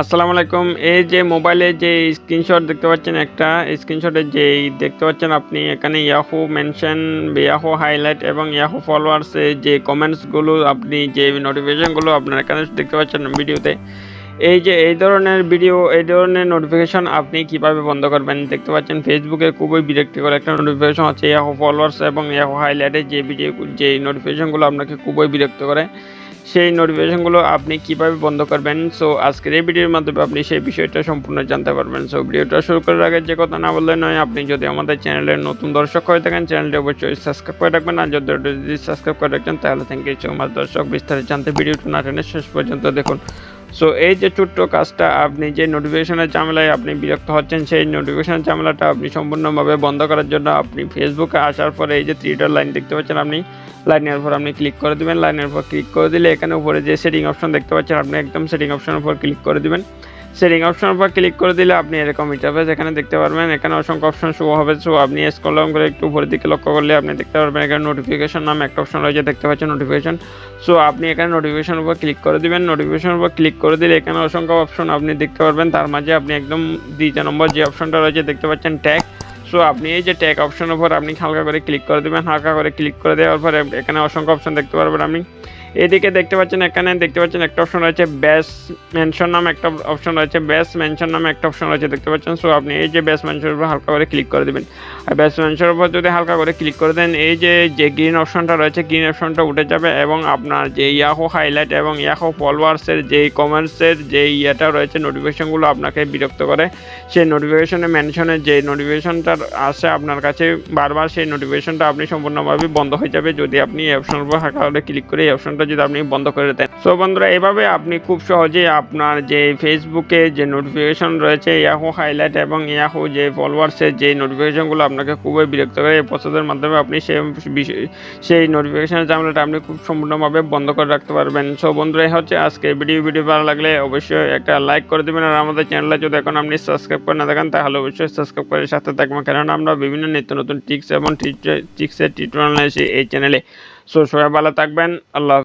আসসালামু আলাইকুম। এই যে মোবাইলে যে স্ক্রিনশট দেখতে পাচ্ছেন, একটা স্ক্রিনশটে যে দেখতে পাচ্ছেন আপনি, এখানে ইয়াহু মেনশন ইয়াহু হাইলাইট এবং ইয়াহু ফলোয়ার্সে যে কমেন্টসগুলো আপনি, যে নোটিফিকেশনগুলো আপনার এখানে দেখতে পাচ্ছেন ভিডিওতে, এই যে এই ধরনের ভিডিও এই ধরনের নোটিফিকেশন আপনি কীভাবে বন্ধ করবেন? দেখতে পাচ্ছেন ফেসবুকে খুবই বিরক্তিকর একটা নোটিফিকেশন হচ্ছে ইয়াহু ফলোয়ার্স এবং ইয়াহু হাইলাইটে যে ভিডিও যে নোটিফিকেশনগুলো আপনাকে খুবই বিরক্ত করে। সেই নোটিফিকেশনগুলো আপনি কীভাবে বন্ধ করবেন? সো আজকের এই ভিডিওর মাধ্যমে আপনি সেই বিষয়টা সম্পূর্ণ জানতে পারবেন। সো ভিডিওটা শুরু করার আগে যে কথা না বললে নয়, আপনি যদি আমাদের চ্যানেলের নতুন দর্শক হয়ে থাকেন, চ্যানেলটি অবশ্যই সাবস্ক্রাইব করে রাখবেন। আর যদি যদি সাবস্ক্রাইব করে রাখছেন তাহলে থ্যাংক ইউ সো মাচ দর্শক। বিস্তারিত জানতে ভিডিওটা না টেনে শেষ পর্যন্ত দেখুন। সো এই যে ছোট্ট কাজটা আপনি যে নোটিফিকেশনের ঝামেলায় আপনি বিরক্ত হচ্ছেন, সেই নোটিফিকেশনের ঝামেলাটা আপনি সম্পূর্ণভাবে বন্ধ করার জন্য আপনি ফেসবুকে আসার পরে এই যে থ্রিটার লাইন দেখতে পাচ্ছেন আপনি লাইনের উপর আপনি ক্লিক করে দেবেন। লাইনের উপর ক্লিক করে দিলে এখানে উপরে যে সেটিং অপশন দেখতে পাচ্ছেন, আপনি একদম সেটিং অপশনের উপর ক্লিক করে দিবেন। সেটিং অপশনের উপর ক্লিক করে দিলে আপনি এরকম ইন্টারফেস এখানে দেখতে পারবেন। এখানে অসংখ্য অপশন শো হবে। সো আপনি ডাউন করে একটু উপরের দিকে লক্ষ্য করলে আপনি দেখতে পারবেন এখানে নোটিফিকেশন নামে একটা অপশন রয়েছে, দেখতে পাচ্ছেন নোটিফিকেশন সো আপনি এখানে নোটিফিকেশন উপর ক্লিক করে দিবেন। নোটিফিকেশন উপর ক্লিক করে দিলে এখানে অসংখ্য অপশন আপনি দেখতে পারবেন। তার মাঝে আপনি একদম দ্বিতীয় নম্বর যে অপশনটা রয়েছে, দেখতে পাচ্ছেন ট্যাগ সো আপনি এই যে ট্যাগ অপশনের উপর আপনি হালকা করে ক্লিক করে দেবেন। হালকা করে ক্লিক করে দেওয়ার পরে এখানে অসংখ্য অপশন দেখতে পারবেন আপনি। এদিকে দেখতে পাচ্ছেন, এখানে দেখতে পাচ্ছেন একটা অপশন রয়েছে ব্যাস মেনশন নাম একটা অপশন রয়েছে ব্যাস মেনশন নামে একটা অপশন রয়েছে, দেখতে পাচ্ছেন। সো আপনি এই যে ব্যাস মেনশন উপর হালকা করে ক্লিক করে দেবেন। মেনশনের উপর যদি হালকা করে ক্লিক করে দেন, এই যে যে গ্রিন অপশনটা রয়েছে গ্রিন অপশনটা উঠে যাবে এবং আপনার যে ইয়াহো হাইলাইট এবং ইয়াহো ফলোয়ার্সের যে কমেন্টসের যে ইয়েটা রয়েছে নোটিফিকেশনগুলো আপনাকে বিরক্ত করে। সেই নোটিফিকেশনে মেনশনের যে নোটিফিকেশনটা আসে আপনার কাছে, বারবার সেই নোটিফিকেশনটা আপনি সম্পূর্ণভাবে বন্ধ হয়ে যাবে যদি আপনি এই অপশনের উপর হালকা করে ক্লিক করে এই অপশনটা যদি আপনি বন্ধ করে দেন। সো বন্ধুরা, এভাবে আপনি খুব সহজেই আপনার যে ফেসবুকে যে নোটিফিকেশন রয়েছে ইয়াহু হাইলাইট এবং ইয়াহু যে ফলোয়ার্সের যে নোটিফিকেশনগুলো আপনাকে খুবই বিরক্ত করে এই প্রসেসের মাধ্যমে আপনি সেই সেই নোটিফিকেশনের ঝামেলাটা আপনি খুব সম্পূর্ণভাবে বন্ধ করে রাখতে পারবেন। সো বন্ধুরা হচ্ছে আজকে ভিডিও ভিডিও ভালো লাগলে অবশ্যই একটা লাইক করে দেবেন। আর আমাদের চ্যানেলে যদি এখন আপনি সাবস্ক্রাইব করে না থাকেন, তাহলে অবশ্যই সাবস্ক্রাইব করে সাথে থাকবেন। কেননা আমরা বিভিন্ন নিত্য নতুন টিক্স এবং টিক্সের টিউটোরিয়াল এসে এই চ্যানেলে সো সবাই ভালো থাকবেন। আল্লাহ।